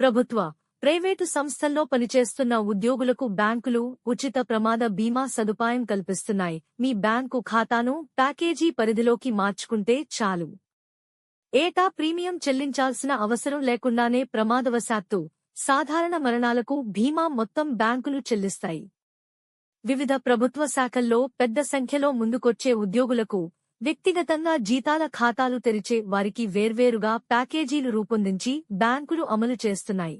ప్రభుత్వ ప్రైవేటు సంస్థల్లో పనిచేస్తున్న ఉద్యోగులకు బ్యాంకులు ఉచిత ప్రమాద బీమా సదుపాయం కల్పిస్తున్నాయి. మీ బ్యాంకు ఖాతాను ప్యాకేజీ పరిధిలోకి మార్చుకుంటే చాలు. ఏటా ప్రీమియం చెల్లించాల్సిన అవసరం లేకుండానే ప్రమాదవశాత్తు సాధారణ మరణాలకు బీమా మొత్తం బ్యాంకులు చెల్లిస్తాయి. వివిధ ప్రభుత్వ శాఖల్లో పెద్ద సంఖ్యలో ముందుకొచ్చే ఉద్యోగులకు వ్యక్తిగతంగా జీతాల ఖాతాలు తెరిచే వారికి వేర్వేరుగా ప్యాకేజీలు రూపొందించి బ్యాంకులు అమలు చేస్తున్నాయి.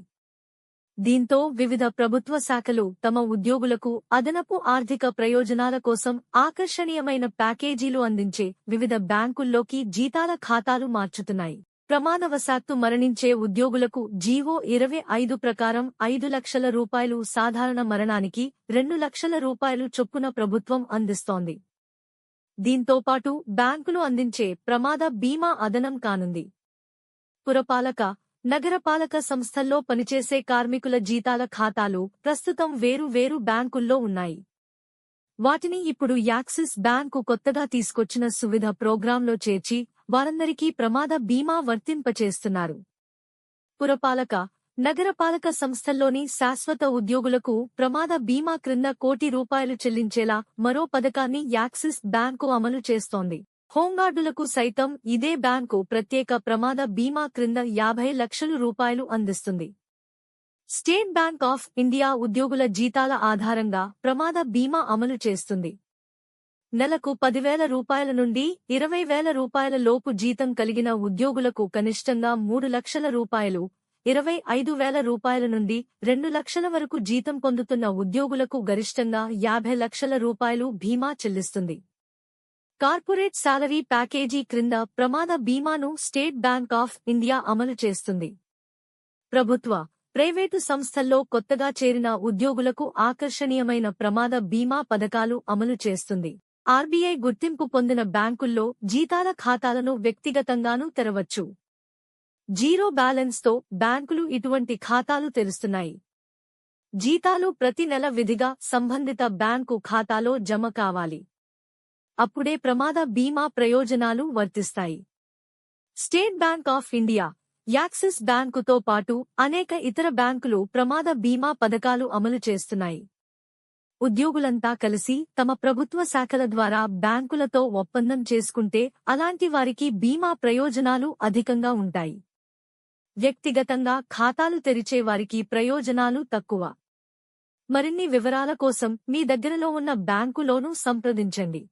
దీంతో వివిధ ప్రభుత్వ శాఖలు తమ ఉద్యోగులకు అదనపు ఆర్థిక ప్రయోజనాల కోసం ఆకర్షణీయమైన ప్యాకేజీలు అందించే వివిధ బ్యాంకుల్లోకి జీతాల ఖాతాలు మార్చుతున్నాయి. ప్రమాదవశాత్తు మరణించే ఉద్యోగులకు జీవో ఇరవై ఐదు ప్రకారం ఐదు లక్షల రూపాయలు సాధారణ మరణానికి రెండు లక్షల రూపాయలు చొప్పున ప్రభుత్వం అందిస్తోంది. దీంతోపాటు బ్యాంకులు అందించే ప్రమాద బీమా అదనం కానుంది. పురపాలక నగరపాలక సంస్థల్లో పనిచేసే కార్మికుల జీతాల ఖాతాలు ప్రస్తుతం వేరు వేరు బ్యాంకుల్లో ఉన్నాయి. వాటిని ఇప్పుడు యాక్సిస్ బ్యాంకు కొత్తగా తీసుకొచ్చిన సువిధ ప్రోగ్రాంలో చేర్చి వారందరికీ ప్రమాద బీమా వర్తింపచేస్తున్నారు. పురపాలక నగరపాలక సంస్థల్లోని శాశ్వత ఉద్యోగులకు ప్రమాద బీమా క్రింద కోటి రూపాయలు చెల్లించేలా మరో పథకాన్ని యాక్సిస్ బ్యాంకు అమలు చేస్తోంది. హోంగార్డులకు సైతం ఇదే బ్యాంకు ప్రత్యేక ప్రమాద బీమా క్రింద యాభై లక్షలు రూపాయలు అందిస్తుంది. స్టేట్ బ్యాంక్ ఆఫ్ ఇండియా ఉద్యోగుల జీతాల ఆధారంగా ప్రమాద బీమా అమలు చేస్తుంది. నెలకు పదివేల రూపాయల నుండి ఇరవై వేల రూపాయల లోపు జీతం కలిగిన ఉద్యోగులకు కనిష్టంగా మూడు లక్షల రూపాయలు ఇరవై ఐదు వేల రూపాయల నుండి రెండు లక్షల వరకు జీతం పొందుతున్న ఉద్యోగులకు గరిష్టంగా యాభై లక్షల రూపాయలు బీమా చెల్లిస్తుంది. కార్పొరేట్ సాలరీ ప్యాకేజీ క్రింద ప్రమాద బీమాను స్టేట్ బ్యాంక్ ఆఫ్ ఇండియా అమలు చేస్తుంది. ప్రభుత్వ ప్రైవేటు సంస్థల్లో కొత్తగా చేరిన ఉద్యోగులకు ఆకర్షణీయమైన ప్రమాద బీమా పథకాలు అమలు చేస్తుంది. ఆర్బీఐ గుర్తింపు పొందిన బ్యాంకుల్లో జీతాల ఖాతాలను వ్యక్తిగతంగానూ తెరవచ్చు. జీరో బ్యాలెన్స్తో బ్యాంకులు ఇటువంటి ఖాతాలు తెరుస్తున్నాయి. జీతాలు ప్రతి నెల విధిగా సంబంధిత బ్యాంకు ఖాతాలో జమ కావాలి. అప్పుడే ప్రమాద బీమా ప్రయోజనాలు వర్తిస్తాయి. State Bank of India Axis బ్యాంకుతో పాటు అనేక ఇతర బ్యాంకులు ప్రమాద బీమా పథకాలు అమలు చేస్తున్నాయి. ఉద్యోగులంతా కలిసి తమ ప్రభుత్వ శాఖల ద్వారా బ్యాంకులతో ఒప్పందం చేసుకుంటే అలాంటి వారికి బీమా ప్రయోజనాలు అధికంగా ఉంటాయి. వ్యక్తిగతంగా ఖాతాలు తెరిచే వారికి ప్రయోజనాలు తక్కువ. మరిన్ని వివరాల కోసం మీ దగ్గరలో ఉన్న బ్యాంకులోనూ సంప్రదించండి.